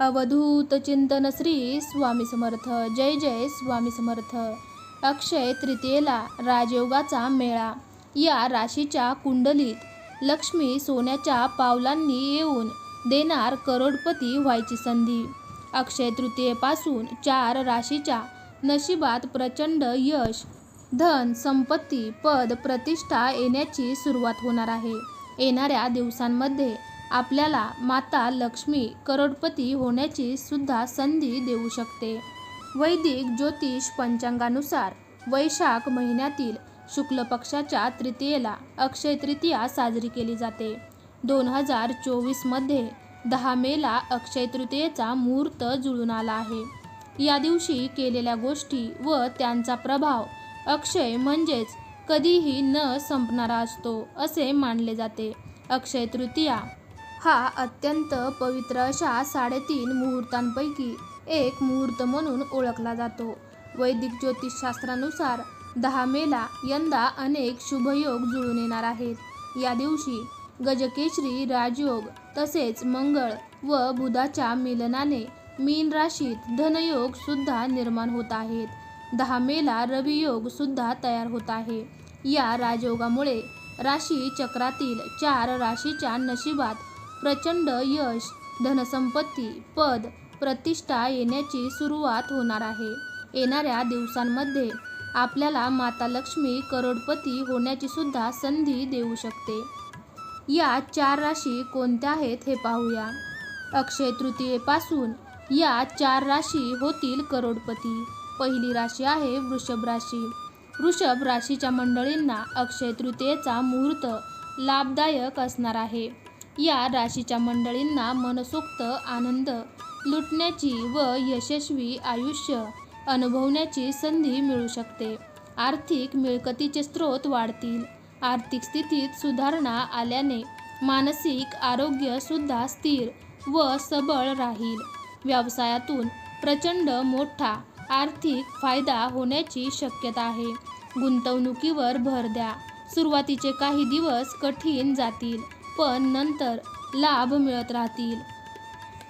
अवधूत चिंतन श्री स्वामी समर्थ. जय जय स्वामी समर्थ. अक्षय तृतीयेला राजयोगाचा मेळा. या राशीच्या कुंडलीत लक्ष्मी सोन्याच्या पावलांनी येऊन देणार करोडपती व्हायची संधी. अक्षय तृतीयेपासून चार राशीच्या नशिबात प्रचंड यश धन संपत्ती पद प्रतिष्ठा येण्याची सुरुवात होणार आहे. येणाऱ्या दिवसांमध्ये आपल्याला माता लक्ष्मी करोडपती होण्याची सुद्धा संधी देऊ शकते. वैदिक ज्योतिष पंचांगानुसार वैशाख महिन्यातील शुक्ल पक्षाच्या तृतीयेला अक्षय तृतीया साजरी केली जाते. दोन हजार चोवीसमध्ये दहा मेला अक्षय तृतीयेचा मुहूर्त जुळून आला आहे. या दिवशी केलेल्या गोष्टी व त्यांचा प्रभाव अक्षय म्हणजेच कधीही न संपणारा असतो असे मानले जाते. अक्षय तृतीया हा अत्यंत पवित्र अशा साडेतीन मुहूर्तांपैकी एक मुहूर्त म्हणून ओळखला जातो. वैदिक ज्योतिषशास्त्रानुसार दहा मेला यंदा अनेक शुभयोग जुळून येणार आहेत. या दिवशी गजकेशरी राजयोग तसेच मंगळ व बुधाच्या मिलनाने मीन राशीत धनयोग सुद्धा निर्माण होत आहेत. दहा मेला रवियोग सुद्धा तयार होत आहे. या राजयोगामुळे राशी चक्रातील चार राशीच्या नशिबात प्रचंड यश धनसंपत्ती पद प्रतिष्ठा येण्याची सुरुवात होणार आहे. येणाऱ्या दिवसांमध्ये आपल्याला माता लक्ष्मी करोडपती होण्याची सुद्धा संधी देऊ शकते. या चार राशी कोणत्या आहेत हे पाहूया. अक्षय तृतीयेपासून या चार राशी होतील करोडपती. पहिली राशी आहे वृषभ राशी. वृषभ राशीच्या मंडळींना अक्षय तृतीयेचा मुहूर्त लाभदायक असणार आहे. या राशीच्या मंडळींना मनसोक्त आनंद लुटण्याची व यशस्वी आयुष्य अनुभवण्याची संधी मिळू शकते. आर्थिक मिळकतीचे स्रोत वाढतील. आर्थिक स्थितीत सुधारणा आल्याने मानसिक आरोग्य सुद्धा स्थिर व सबळ राहील. व्यवसायातून प्रचंड मोठा आर्थिक फायदा होण्याची शक्यता आहे. गुंतवणुकीवर भर द्या. सुरुवातीचे काही दिवस कठीण जातील. पण नंतर लाभ मिळत राहतील.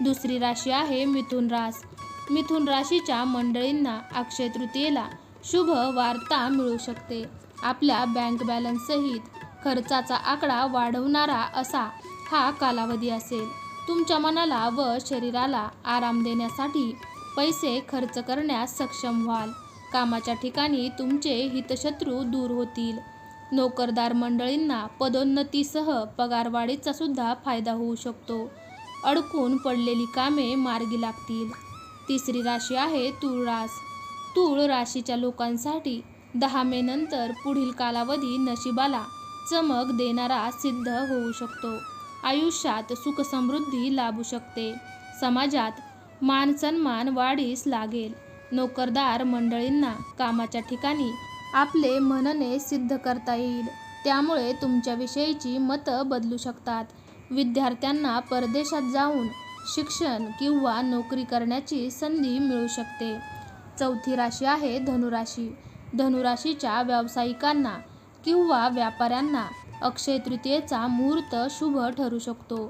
दुसरी राशी आहे मिथुन रास. मिथुन राशीच्या मंडळींना अक्षय तृतीयेला शुभ वार्ता मिळू शकते. आपल्या बँक बॅलन्ससहित खर्चाचा आकडा वाढवणारा असा हा कालावधी असेल. तुमच्या मनाला व शरीराला आराम देण्यासाठी पैसे खर्च करण्यास सक्षम व्हाल. कामाच्या ठिकाणी तुमचे हितशत्रू दूर होतील. नोकरदार मंडळींना पदोन्नतीसह पगारवाढीचा सुद्धा फायदा होऊ शकतो. अडकून पडलेली कामे मार्गी लागतील. तिसरी राशी आहे तूळ रास. तूळ राशीच्या लोकांसाठी दहा मे नंतर पुढील कालावधी नशिबाला चमक देणारा सिद्ध होऊ शकतो. आयुष्यात सुखसमृद्धी लाभू शकते. समाजात मान सन्मान वाढीस लागेल. नोकरदार मंडळींना कामाच्या ठिकाणी आपले म्हणणे सिद्ध करता येईल. त्यामुळे तुमच्याविषयीची मतं बदलू शकतात. विद्यार्थ्यांना परदेशात जाऊन शिक्षण किंवा नोकरी करण्याची संधी मिळू शकते. चौथी राशी आहे धनुराशी. धनुराशीच्या व्यावसायिकांना किंवा व्यापाऱ्यांना अक्षय तृतीयेचा मुहूर्त शुभ ठरू शकतो.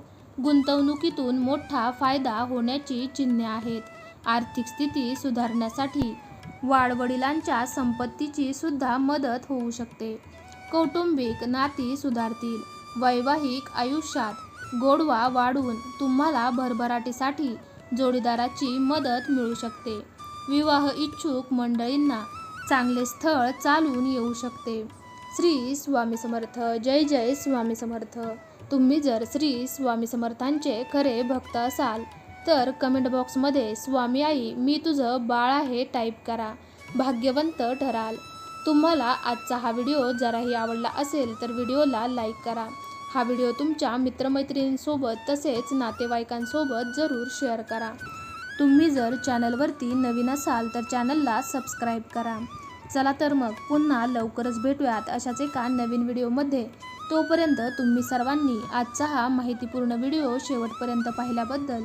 गुंतवणुकीतून मोठा फायदा होण्याची चिन्हे आहेत. आर्थिक स्थिती सुधारण्यासाठी वाडवडिलांच्या संपत्तीची सुद्धा मदत होऊ शकते. कौटुंबिक नाती सुधारतील. वैवाहिक आयुष्यात गोडवा वाढून तुम्हाला भरभराटीसाठी जोडीदाराची मदत मिळू शकते. विवाह इच्छुक मंडळींना चांगले स्थळ चालून येऊ शकते. श्री स्वामी समर्थ जय जय स्वामी समर्थ. तुम्ही जर श्री स्वामी समर्थांचे खरे भक्त असाल तर कमेंट बॉक्समध्ये स्वामी आई मी तुझं बाळ आहे टाईप करा. भाग्यवंत ठराल. तुम्हाला आजचा हा व्हिडिओ जराही आवडला असेल तर व्हिडिओला लाईक करा. हा व्हिडिओ तुमच्या मित्रमैत्रिणींसोबत तसेच नातेवाईकांसोबत जरूर शेअर करा. तुम्ही जर चॅनलवरती नवीन असाल तर चॅनलला सबस्क्राईब करा. चला तर मग पुन्हा लवकरच भेटूयात अशाच एका नवीन व्हिडिओमध्ये. तोपर्यंत तुम्ही सर्वांनी आजचा हा माहितीपूर्ण व्हिडिओ शेवटपर्यंत पाहिल्याबद्दल